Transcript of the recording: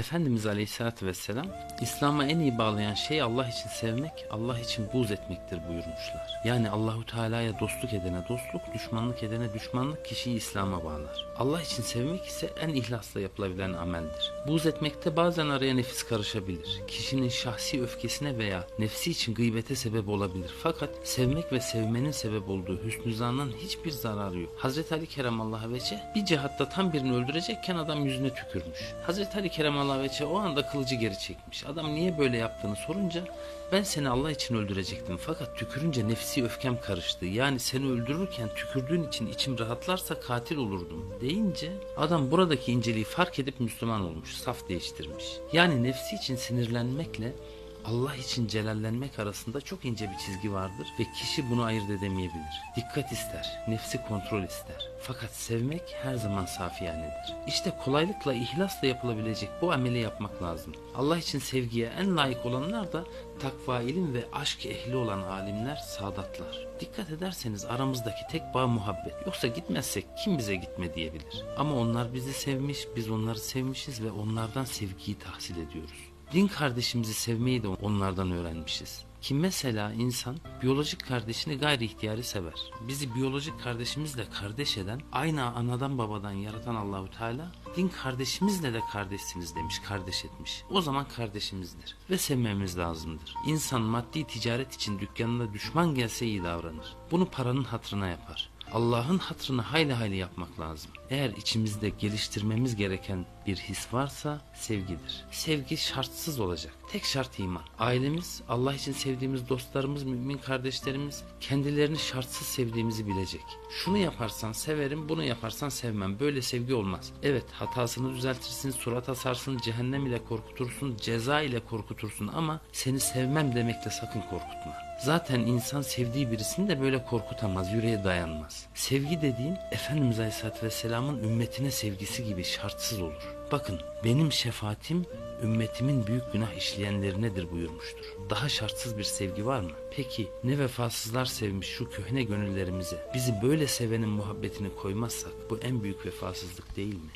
Efendimiz Aleyhisselatü Vesselam İslam'a en iyi bağlayan şey Allah için sevmek, Allah için buğz etmektir buyurmuşlar. Yani Allahu Teala'ya dostluk edene dostluk, düşmanlık edene düşmanlık kişiyi İslam'a bağlar. Allah için sevmek ise en ihlasla yapılabilen ameldir. Buğz etmekte bazen araya nefis karışabilir. Kişinin şahsi öfkesine veya nefsi için gıybete sebep olabilir. Fakat sevmek ve sevmenin sebep olduğu hüsnü zanın hiçbir zararı yok. Hazreti Ali Keremallahu Veçe bir cihatta tam birini öldürecekken adam yüzüne tükürmüş. Hazreti Ali Keremallahu Veçe o anda kılıcı geri çekmiş. Adam niye böyle yaptığını sorunca ben seni Allah için öldürecektim fakat tükürünce nefsi öfkem karıştı. Yani seni öldürürken tükürdüğün için içim rahatlarsa katil olurdum deyince adam buradaki inceliği fark edip Müslüman olmuş, saf değiştirmiş. Yani nefsi için sinirlenmekle Allah için celallenmek arasında çok ince bir çizgi vardır ve kişi bunu ayırt edemeyebilir. Dikkat ister, nefsi kontrol ister. Fakat sevmek her zaman safiyanedir. İşte kolaylıkla, ihlasla yapılabilecek bu ameli yapmak lazım. Allah için sevgiye en layık olanlar da takva, ilim ve aşk ehli olan alimler, sadatlar. Dikkat ederseniz aramızdaki tek bağ muhabbet. Yoksa gitmezsek kim bize gitme diyebilir. Ama onlar bizi sevmiş, biz onları sevmişiz ve onlardan sevgiyi tahsil ediyoruz. Din kardeşimizi sevmeyi de onlardan öğrenmişiz. Ki mesela insan biyolojik kardeşini gayri ihtiyari sever. Bizi biyolojik kardeşimizle kardeş eden, aynı anadan babadan yaratan Allahu Teala din kardeşimizle de kardeşsiniz demiş, kardeş etmiş. O zaman kardeşimizdir ve sevmemiz lazımdır. İnsan maddi ticaret için dükkanına düşman gelse iyi davranır. Bunu paranın hatırına yapar. Allah'ın hatırını hayli hayli yapmak lazım. Eğer içimizde geliştirmemiz gereken bir his varsa sevgidir. Sevgi şartsız olacak. Tek şart iman. Ailemiz, Allah için sevdiğimiz dostlarımız, mümin kardeşlerimiz kendilerini şartsız sevdiğimizi bilecek. Şunu yaparsan severim, bunu yaparsan sevmem. Böyle sevgi olmaz. Evet hatasını düzeltirsin, surat asarsın, cehennem ile korkutursun, ceza ile korkutursun ama seni sevmem demekle sakın korkutma. Zaten insan sevdiği birisini de böyle korkutamaz, yüreğe dayanmaz. Sevgi dediğin Efendimiz Aleyhisselatü Vesselam'ın ümmetine sevgisi gibi şartsız olur. Bakın benim şefaatim ümmetimin büyük günah işleyenlerinedir buyurmuştur. Daha şartsız bir sevgi var mı? Peki ne vefasızlar sevmiş şu köhne gönüllerimize bizi böyle sevenin muhabbetini koymazsak bu en büyük vefasızlık değil mi?